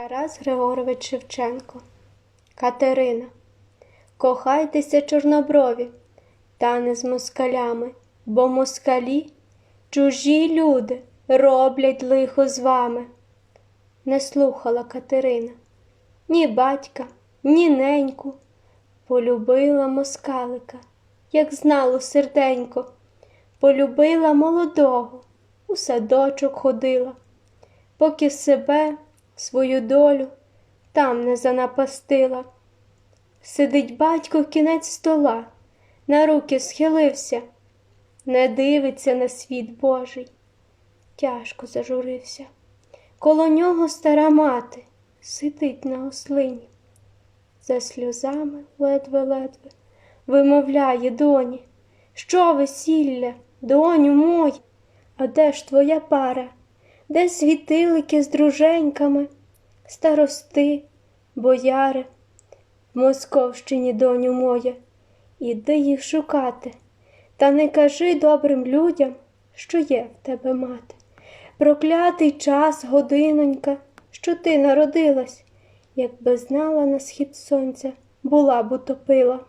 Тарас Григорович Шевченко. Катерина. Кохайтеся, чорноброві, та не з москалями, бо москалі чужі люди роблять лихо з вами. Не слухала Катерина ні батька, ні неньку. Полюбила москалика, як знало серденько, полюбила молодого, у садочок ходила, поки себе, свою долю там не занапастила. Сидить батько в кінець стола, на руки схилився, не дивиться на світ Божий. Тяжко зажурився. Коло нього стара мати сидить на ослині. За сльозами ледве-ледве вимовляє доні, що весілля, доню мой, а де ж твоя пара? Де світилики з друженьками, старости, бояри? В Московщині, доню моя, іди їх шукати, та не кажи добрим людям, що є в тебе мати. Проклятий час, годинонька, що ти народилась, якби знала на схід сонця, була б утопила.